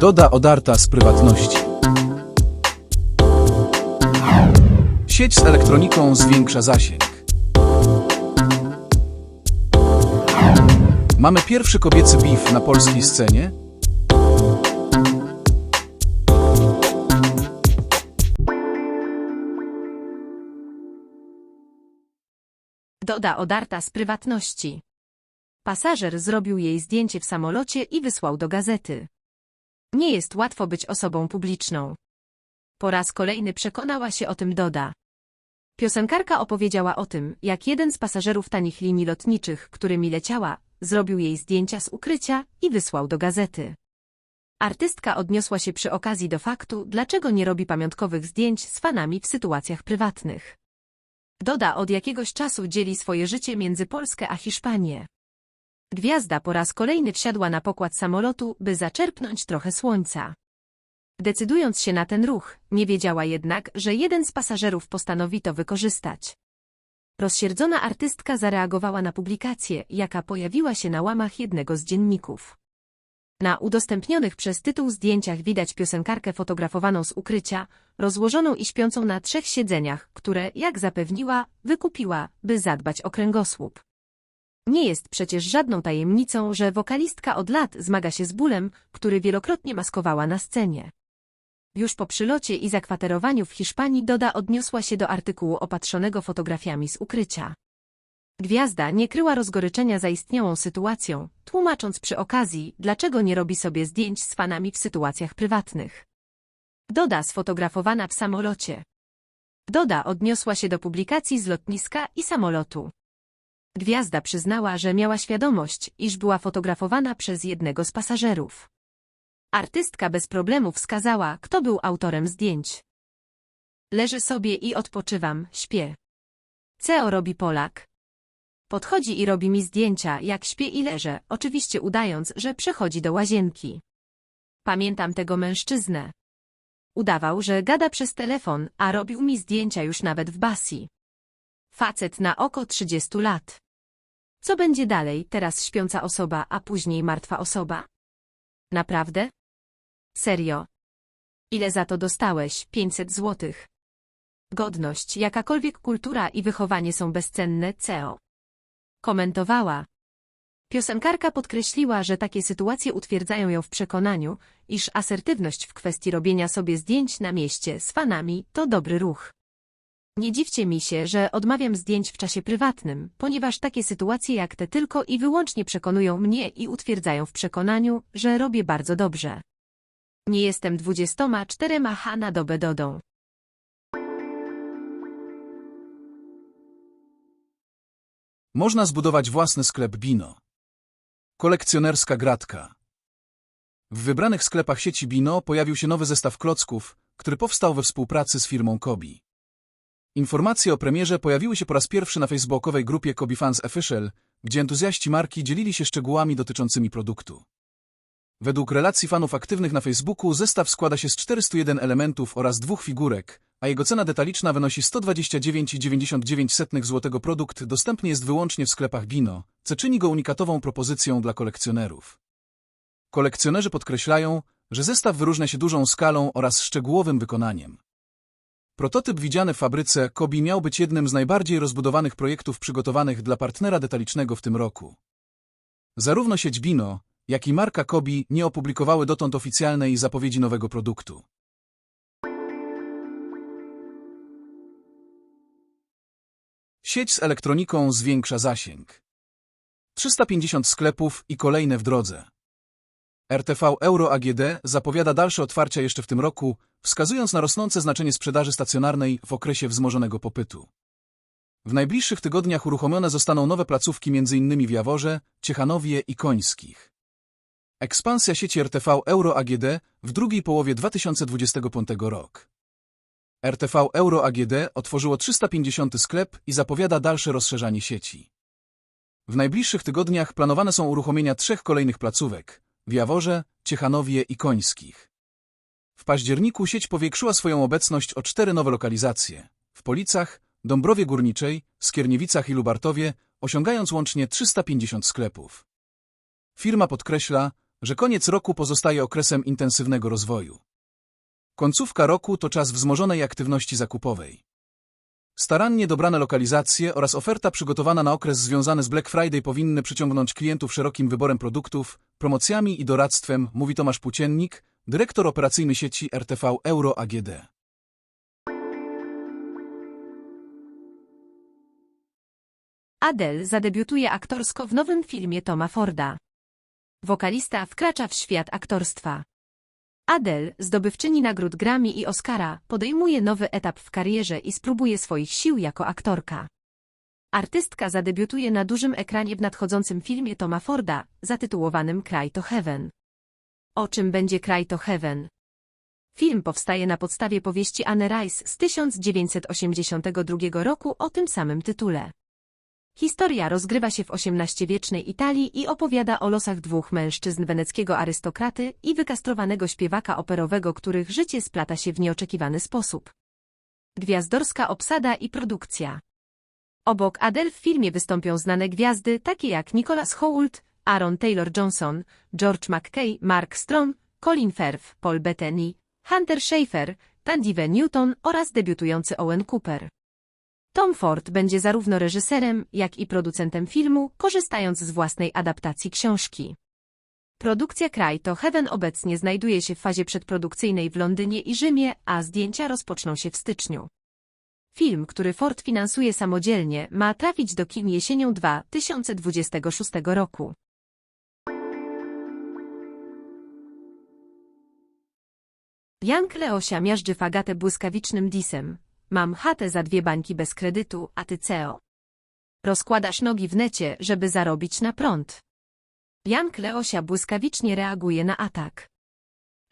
Doda odarta z prywatności. Sieć z elektroniką zwiększa zasięg. Mamy pierwszy kobiecy beef na polskiej scenie? Doda odarta z prywatności. Pasażer zrobił jej zdjęcie w samolocie i wysłał do gazety. Nie jest łatwo być osobą publiczną. Po raz kolejny przekonała się o tym Doda. Piosenkarka opowiedziała o tym, jak jeden z pasażerów tanich linii lotniczych, którymi leciała, zrobił jej zdjęcia z ukrycia i wysłał do gazety. Artystka odniosła się przy okazji do faktu, dlaczego nie robi pamiątkowych zdjęć z fanami w sytuacjach prywatnych. Doda od jakiegoś czasu dzieli swoje życie między Polskę a Hiszpanię. Gwiazda po raz kolejny wsiadła na pokład samolotu, by zaczerpnąć trochę słońca. Decydując się na ten ruch, nie wiedziała jednak, że jeden z pasażerów postanowi to wykorzystać. Rozsierdzona artystka zareagowała na publikację, jaka pojawiła się na łamach jednego z dzienników. Na udostępnionych przez tytuł zdjęciach widać piosenkarkę fotografowaną z ukrycia, rozłożoną i śpiącą na trzech siedzeniach, które, jak zapewniła, wykupiła, by zadbać o kręgosłup. Nie jest przecież żadną tajemnicą, że wokalistka od lat zmaga się z bólem, który wielokrotnie maskowała na scenie. Już po przylocie i zakwaterowaniu w Hiszpanii Doda odniosła się do artykułu opatrzonego fotografiami z ukrycia. Gwiazda nie kryła rozgoryczenia zaistniałą sytuacją, tłumacząc przy okazji, dlaczego nie robi sobie zdjęć z fanami w sytuacjach prywatnych. Doda sfotografowana w samolocie. Doda odniosła się do publikacji z lotniska i samolotu. Gwiazda przyznała, że miała świadomość, iż była fotografowana przez jednego z pasażerów. Artystka bez problemu wskazała, kto był autorem zdjęć. Leży sobie i odpoczywam, śpię. CEO robi Polak. Podchodzi i robi mi zdjęcia, jak śpię i leżę, oczywiście udając, że przechodzi do łazienki. Pamiętam tego mężczyznę. Udawał, że gada przez telefon, a robił mi zdjęcia już nawet w basi. Facet na oko 30 lat. Co będzie dalej, teraz śpiąca osoba, a później martwa osoba? Naprawdę? Serio? Ile za to dostałeś? 500 złotych. Godność, jakakolwiek kultura i wychowanie są bezcenne, CEO. Komentowała. Piosenkarka podkreśliła, że takie sytuacje utwierdzają ją w przekonaniu, iż asertywność w kwestii robienia sobie zdjęć na mieście z fanami to dobry ruch. Nie dziwcie mi się, że odmawiam zdjęć w czasie prywatnym, ponieważ takie sytuacje jak te tylko i wyłącznie przekonują mnie i utwierdzają w przekonaniu, że robię bardzo dobrze. Nie jestem 24 H na dobę dodą. Można zbudować własny sklep Bino. Kolekcjonerska gratka. W wybranych sklepach sieci Bino pojawił się nowy zestaw klocków, który powstał we współpracy z firmą Kobi. Informacje o premierze pojawiły się po raz pierwszy na facebookowej grupie Kobi Fans Official, gdzie entuzjaści marki dzielili się szczegółami dotyczącymi produktu. Według relacji fanów aktywnych na Facebooku zestaw składa się z 401 elementów oraz dwóch figurek, a jego cena detaliczna wynosi 129,99 zł. Produkt dostępny jest wyłącznie w sklepach Bino, co czyni go unikatową propozycją dla kolekcjonerów. Kolekcjonerzy podkreślają, że zestaw wyróżnia się dużą skalą oraz szczegółowym wykonaniem. Prototyp widziany w fabryce Kobi miał być jednym z najbardziej rozbudowanych projektów przygotowanych dla partnera detalicznego w tym roku. Zarówno sieć Bino, jak i marka Kobi nie opublikowały dotąd oficjalnej zapowiedzi nowego produktu. Sieć z elektroniką zwiększa zasięg. 350 sklepów i kolejne w drodze. RTV Euro AGD zapowiada dalsze otwarcia jeszcze w tym roku, wskazując na rosnące znaczenie sprzedaży stacjonarnej w okresie wzmożonego popytu. W najbliższych tygodniach uruchomione zostaną nowe placówki m.in. w Jaworze, Ciechanowie i Końskich. Ekspansja sieci RTV Euro AGD w drugiej połowie 2025 rok. RTV Euro AGD otworzyło 350 sklep i zapowiada dalsze rozszerzanie sieci. W najbliższych tygodniach planowane są uruchomienia trzech kolejnych placówek w Jaworze, Ciechanowie i Końskich. W październiku sieć powiększyła swoją obecność o cztery nowe lokalizacje w Policach, Dąbrowie Górniczej, Skierniewicach i Lubartowie, osiągając łącznie 350 sklepów. Firma podkreśla, że koniec roku pozostaje okresem intensywnego rozwoju. Końcówka roku to czas wzmożonej aktywności zakupowej. Starannie dobrane lokalizacje oraz oferta przygotowana na okres związany z Black Friday powinny przyciągnąć klientów szerokim wyborem produktów, promocjami i doradztwem, mówi Tomasz Płóciennik, dyrektor operacyjny sieci RTV Euro AGD. Adele zadebiutuje aktorsko w nowym filmie Toma Forda. Wokalista wkracza w świat aktorstwa. Adele, zdobywczyni nagród Grammy i Oscara, podejmuje nowy etap w karierze i spróbuje swoich sił jako aktorka. Artystka zadebiutuje na dużym ekranie w nadchodzącym filmie Toma Forda, zatytułowanym Cry to Heaven. O czym będzie Cry to Heaven? Film powstaje na podstawie powieści Anne Rice z 1982 roku o tym samym tytule. Historia rozgrywa się w XVIII-wiecznej Italii i opowiada o losach dwóch mężczyzn weneckiego arystokraty i wykastrowanego śpiewaka operowego, których życie splata się w nieoczekiwany sposób. Gwiazdorska obsada i produkcja. Obok Adele w filmie wystąpią znane gwiazdy takie jak Nicholas Hoult, Aaron Taylor-Johnson, George McKay, Mark Strong, Colin Firth, Paul Bettany, Hunter Schafer, Tandive Newton oraz debiutujący Owen Cooper. Tom Ford będzie zarówno reżyserem, jak i producentem filmu, korzystając z własnej adaptacji książki. Produkcja Cry to Heaven obecnie znajduje się w fazie przedprodukcyjnej w Londynie i Rzymie, a zdjęcia rozpoczną się w styczniu. Film, który Ford finansuje samodzielnie, ma trafić do kin jesienią 2026 roku. Jank Leosia miażdży fagatę błyskawicznym disem. Mam chatę za dwie bańki bez kredytu, a ty CEO. Rozkładasz nogi w necie, żeby zarobić na prąd. Jank Leosia błyskawicznie reaguje na atak.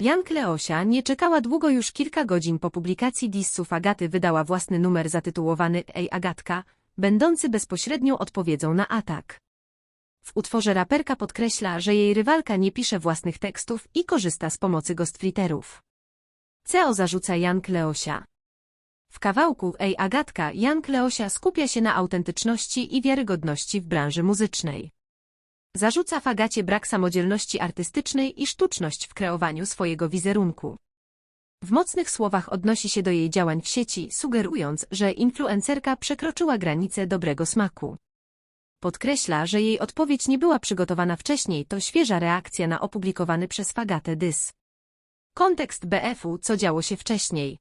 Jank Leosia nie czekała długo już kilka godzin po publikacji dissów Agaty wydała własny numer zatytułowany Ej Agatka, będący bezpośrednią odpowiedzią na atak. W utworze raperka podkreśla, że jej rywalka nie pisze własnych tekstów i korzysta z pomocy ghostwriterów. CEO zarzuca Jank Leosia. W kawałku Ej Agatka Jank Leosia skupia się na autentyczności i wiarygodności w branży muzycznej. Zarzuca Fagacie brak samodzielności artystycznej i sztuczność w kreowaniu swojego wizerunku. W mocnych słowach odnosi się do jej działań w sieci, sugerując, że influencerka przekroczyła granicę dobrego smaku. Podkreśla, że jej odpowiedź nie była przygotowana wcześniej, to świeża reakcja na opublikowany przez Fagatę dys. Kontekst BF-u, co działo się wcześniej.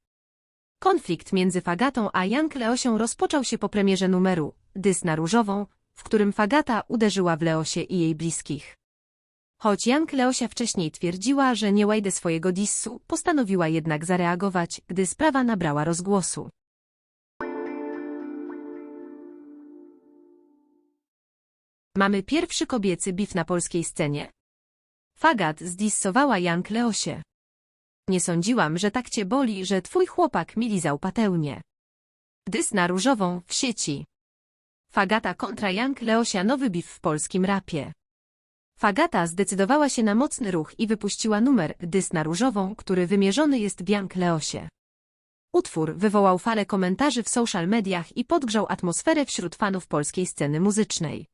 Konflikt między Fagatą a Jank Leosią rozpoczął się po premierze numeru Dys na różową, w którym Fagata uderzyła w Leosie i jej bliskich. Choć Jank Leosia wcześniej twierdziła, że nie łajdę swojego dissu, postanowiła jednak zareagować, gdy sprawa nabrała rozgłosu. Mamy pierwszy kobiecy bif na polskiej scenie. Fagat zdissowała Jank Leosie. Nie sądziłam, że tak cię boli, że twój chłopak mi lizał patelnię. Dys na różową, w sieci. Fagata kontra Jank Leosia nowy bif w polskim rapie. Fagata zdecydowała się na mocny ruch i wypuściła numer Dys na różową, który wymierzony jest w Jank Leosie. Utwór wywołał falę komentarzy w social mediach i podgrzał atmosferę wśród fanów polskiej sceny muzycznej.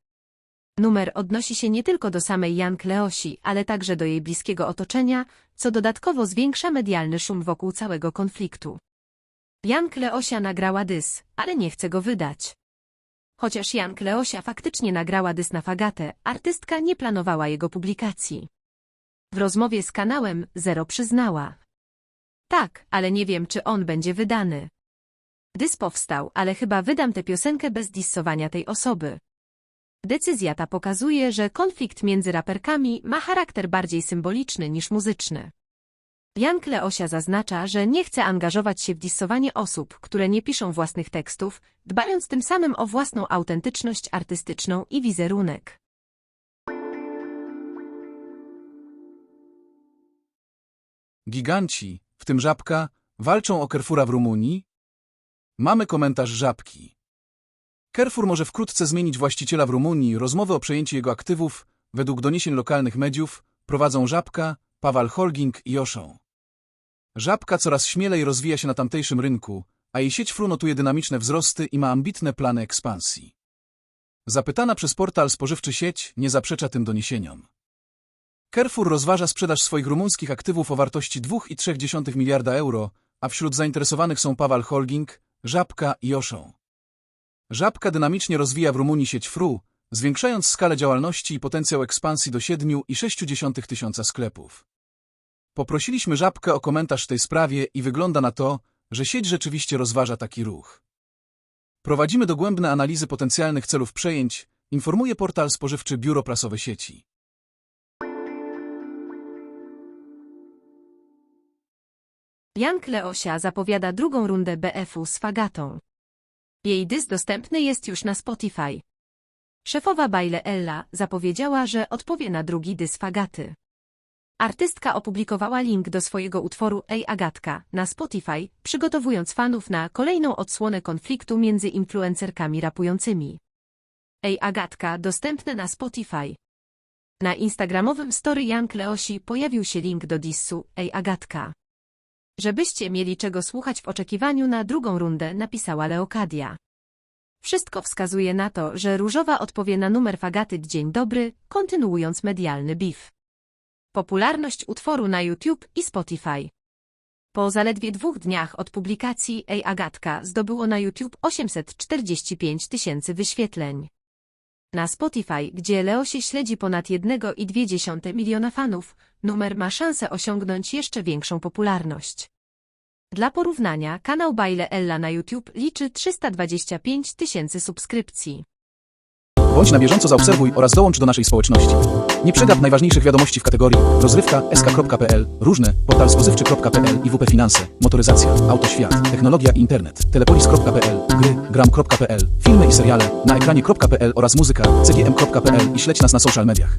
Numer odnosi się nie tylko do samej Jank Leosi, ale także do jej bliskiego otoczenia, co dodatkowo zwiększa medialny szum wokół całego konfliktu. Jank Leosia nagrała dys, ale nie chce go wydać. Chociaż Jank Leosia faktycznie nagrała dys na Fagatę, artystka nie planowała jego publikacji. W rozmowie z kanałem Zero przyznała. Tak, ale nie wiem, czy on będzie wydany. Dys powstał, ale chyba wydam tę piosenkę bez dissowania tej osoby. Decyzja ta pokazuje, że konflikt między raperkami ma charakter bardziej symboliczny niż muzyczny. Jank Leosia zaznacza, że nie chce angażować się w dissowanie osób, które nie piszą własnych tekstów, dbając tym samym o własną autentyczność artystyczną i wizerunek. Giganci, w tym Żabka, walczą o Kerfura w Rumunii? Mamy komentarz Żabki. Carrefour może wkrótce zmienić właściciela w Rumunii. Rozmowy o przejęciu jego aktywów, według doniesień lokalnych mediów, prowadzą Żabka, Pawal Holging i Oszą. Żabka coraz śmielej rozwija się na tamtejszym rynku, a jej sieć Fru notuje dynamiczne wzrosty i ma ambitne plany ekspansji. Zapytana przez portal spożywczy sieć nie zaprzecza tym doniesieniom. Carrefour rozważa sprzedaż swoich rumuńskich aktywów o wartości 2,3 miliarda euro, a wśród zainteresowanych są Pawal Holding, Żabka i Oszą. Żabka dynamicznie rozwija w Rumunii sieć FRU, zwiększając skalę działalności i potencjał ekspansji do 7,6 tysiąca sklepów. Poprosiliśmy Żabkę o komentarz w tej sprawie i wygląda na to, że sieć rzeczywiście rozważa taki ruch. Prowadzimy dogłębne analizy potencjalnych celów przejęć, informuje portal spożywczy Biuro Prasowe Sieci. Jank Leosia zapowiada drugą rundę BF-u z Fagatą. Jej dys dostępny jest już na Spotify. Szefowa Bajle Ella zapowiedziała, że odpowie na drugi dys Fagaty. Artystka opublikowała link do swojego utworu Ej Agatka na Spotify, przygotowując fanów na kolejną odsłonę konfliktu między influencerkami rapującymi. Ej Agatka dostępny na Spotify. Na instagramowym story Jank Leosi pojawił się link do dissu Ej Agatka. Żebyście mieli czego słuchać w oczekiwaniu na drugą rundę, napisała Leokadia. Wszystko wskazuje na to, że Różowa odpowie na numer Fagaty Dzień Dobry, kontynuując medialny beef. Popularność utworu na YouTube i Spotify. Po zaledwie dwóch dniach od publikacji Ej Agatka zdobyło na YouTube 845 tysięcy wyświetleń. Na Spotify, gdzie Leo się śledzi ponad 1,2 miliona fanów, numer ma szansę osiągnąć jeszcze większą popularność. Dla porównania, kanał Bajle Ella na YouTube liczy 325 tysięcy subskrypcji. Bądź na bieżąco zaobserwuj oraz dołącz do naszej społeczności. Nie przegap najważniejszych wiadomości w kategorii rozrywka, sk.pl, różne, portal spożywczy.pl i WP Finanse, motoryzacja, autoświat, technologia i internet, telepolis.pl, gry, gram.pl, filmy i seriale, na ekranie.pl oraz muzyka, cgm.pl i śledź nas na social mediach.